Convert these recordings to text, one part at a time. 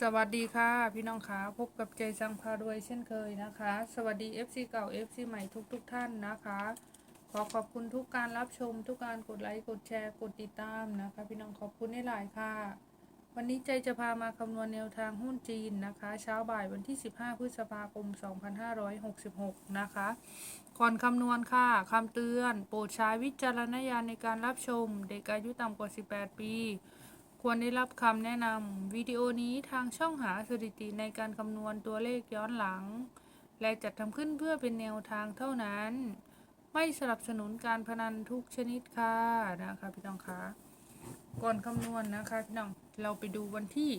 สวัสดีค่ะ พี่น้องคะพบกับใจสังพารวยเช่นเคยนะคะ สวัสดี FC เก่า FC ใหม่ทุกๆทท่านนะคะ ขอขอบคุณทุกการรับชม ทุกการกดไลค์กดแชร์กดติดตามนะคะ พี่น้องขอบคุณให้หลายค่ะ วันนี้ใจจะพามาคำนวณแนวทางหุ้นจีนนะคะ เช้าบ่ายวันที่ 15 พฤษภาคม 2566 นะคะก่อนคำนวณค่ะคำเตือน โปรดใช้วิจารณญาณในการรับชม เด็กอายุต่ำกว่า 18 ปี ควรได้รับคำแนะนำวิดีโอนี้ทางช่องหาสถิติในการคำนวณตัวเลขย้อนหลัง และจัดทำขึ้นเพื่อเป็นแนวทางเท่านั้น ไม่สนับสนุนการพนันทุกชนิดค่ะนะคะพี่น้องคะก่อนคำนวณนะคะพี่น้องเราไปดูวันที่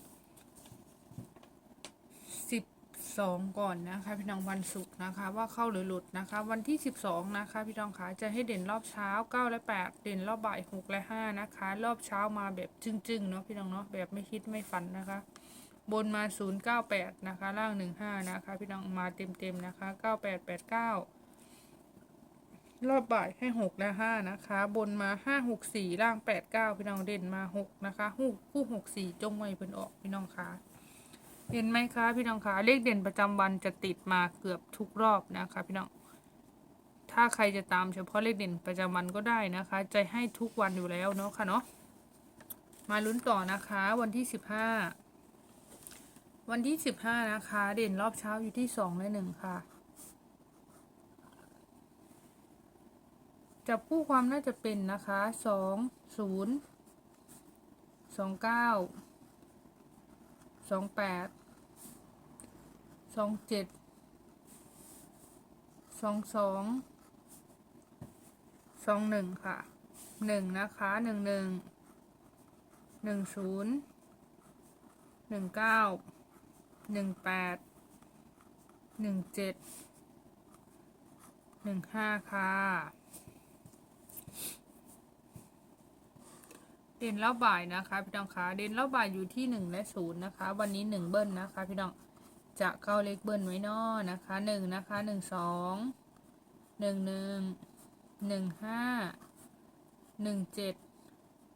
12 ก่อนนะคะพี่น้องวันศุกร์นะคะ ว่าเข้าหรือหลุดนะคะ วันที่ 12 นะคะ พี่น้องคะจะให้เด่นรอบเช้า 9 และ 8 เด่นรอบบ่าย 6 และ 5 นะคะ รอบเช้ามาแบบจึ้งๆเนาะพี่น้องเนาะแบบไม่คิดไม่ฝันนะคะ บนมา 098 นะคะ ล่าง 15 นะคะ พี่น้องมาเต็มๆนะคะ 9889รอบบ่ายให้6และ5นะคะ บนมา5 6 4ล่าง89พี่น้องเด่นมา6นะคะคู่คู่6 4จงไว้เพิ่นออกพี่น้องคะ เห็นไหมคะพี่น้องคะเลขเด่นประจำวันจะติดมาเกือบทุกรอบนะคะ พี่น้อง ถ้าใครจะตามเฉพาะเลขเด่นประจำวันก็ได้นะคะจะให้ทุกวันอยู่แล้วเนาะค่ะเนาะมาลุ้นต่อนะคะ วันที่15วันที่15นะคะ เด่นรอบเช้าอยู่ที่2และ1ค่ะจับคู่ความน่าจะเป็นนะคะสองศูนย์สองเก้า สองแปดสองเจ็ดสองสองสองหนึ่งค่ะหนึ่งนะคะหนึ่งหนึ่งหนึ่งศูนย์หนึ่งเก้าหนึ่งแปดหนึ่งเจ็ดหนึ่งห้าค่ะ เด่นรอบบ่ายนะคะพี่น้องคะเด่นรอบบ่ายอยู่ที่หนึ่งและศูนย์นะคะ วันนี้หนึ่งเบิ้ลนะคะ พี่น้องจะเข้าเลขเบิ้ลไว้นอนะคะหนึ่งนะคะหนึ่งสองหนึ่งหนึ่งหนึ่งห้าหนึ่งเจ็ด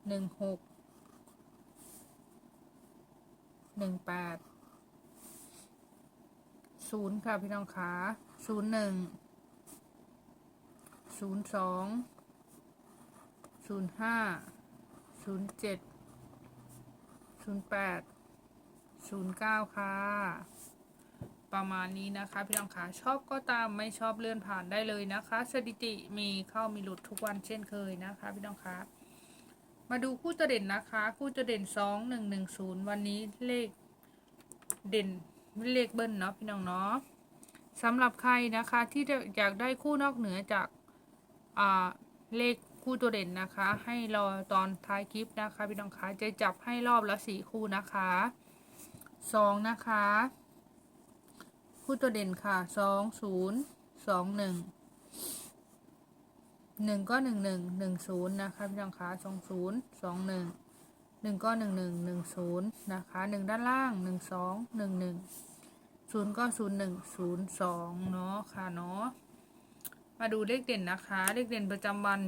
หนึ่งหกหนึ่งแปดศูนย์ค่ะพี่น้องคะศูนย์หนึ่งศูนย์สองศูนย์ห้า ศูนย์เจ็ดศูนย์แปดศูนย์เก้าค่ะ ประมาณนี้นะคะ พี่น้องคะชอบก็ตามไม่ชอบเลื่อนผ่านได้เลยนะคะ สถิติมีเข้ามีหลุดทุกวันเช่นเคยนะคะ พี่น้องคะมาดูคู่ตัวเด่นนะคะ คู่ตัวเด่นสองหนึ่งหนึ่งศูนย์วันนี้เลขเด่นเลขเบิ้ลเนาะพี่น้องเนาะสำหรับใครนะคะที่อยากได้คู่นอกเหนือจากเลข คู่ตัวเด่นนะคะ ให้รอตอนท้ายคลิปนะคะพี่น้องคะจะจับให้รอบละสี่คู่นะคะสองนะคะ คู่ตัวเด่นค่ะสองศูนย์สองหนึ่งหนึ่งก็หนึ่งหนึ่งหนึ่งศูนย์นะคะพี่น้องคะสองศูนย์สองหนึ่งหนึ่งก็หนึ่งหนึ่งหนึ่งศูนย์นะคะหนึ่งด้านล่างหนึ่งสองหนึ่งหนึ่งศูนย์ก็ศูนย์หนึ่งศูนย์สองเนาะค่ะเนาะมาดูเลขเด่นนะคะ เลขเด่นประจำวัน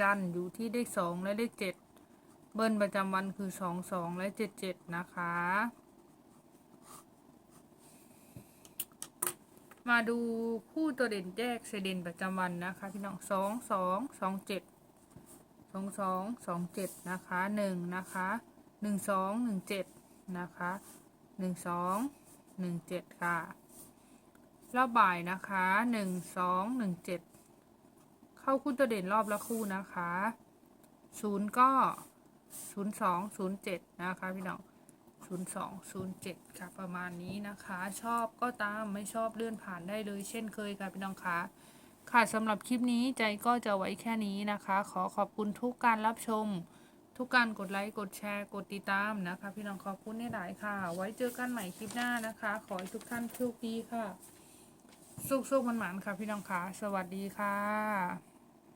จันทร์อยู่ที่เลขสองและเลขเจ็ดเบิ้ลประจำวันคือสองสองและเจ็ดเจ็ดนะคะ มาดูคู่ตัวเด่นแยกเซเด่นประจำวันนะคะพี่น้องสองสองสองเจ็ดสองสองสองเจ็ดนะคะหนึ่งนะคะหนึ่งสองหนึ่งเจ็ดนะคะหนึ่งสองหนึ่งเจ็ดค่ะรอบบ่ายนะคะหนึ่งสองหนึ่งเจ็ด เข้าคู่ตัวเด่นรอบละคู่นะคะศูนย์ก็ศูนย์สองศูนย์เจ็ดนะคะพี่น้องศูนย์สองศูนย์เจ็ดค่ะประมาณนี้นะคะ ชอบก็ตามไม่ชอบเลื่อนผ่านได้เลยเช่นเคยค่ะพี่น้องคะค่ะสำหรับคลิปนี้ใจก็จะไว้แค่นี้นะคะ ขอขอบคุณทุกการรับชม ทุกการกดไลค์กดแชร์กดติดตามนะคะ พี่น้องขอบคุณให้หลายค่ะ ไว้เจอกันใหม่คลิปหน้านะคะ ขอให้ทุกท่านโชคดีค่ะ สุขๆมันๆค่ะพี่น้องคะสวัสดีค่ะ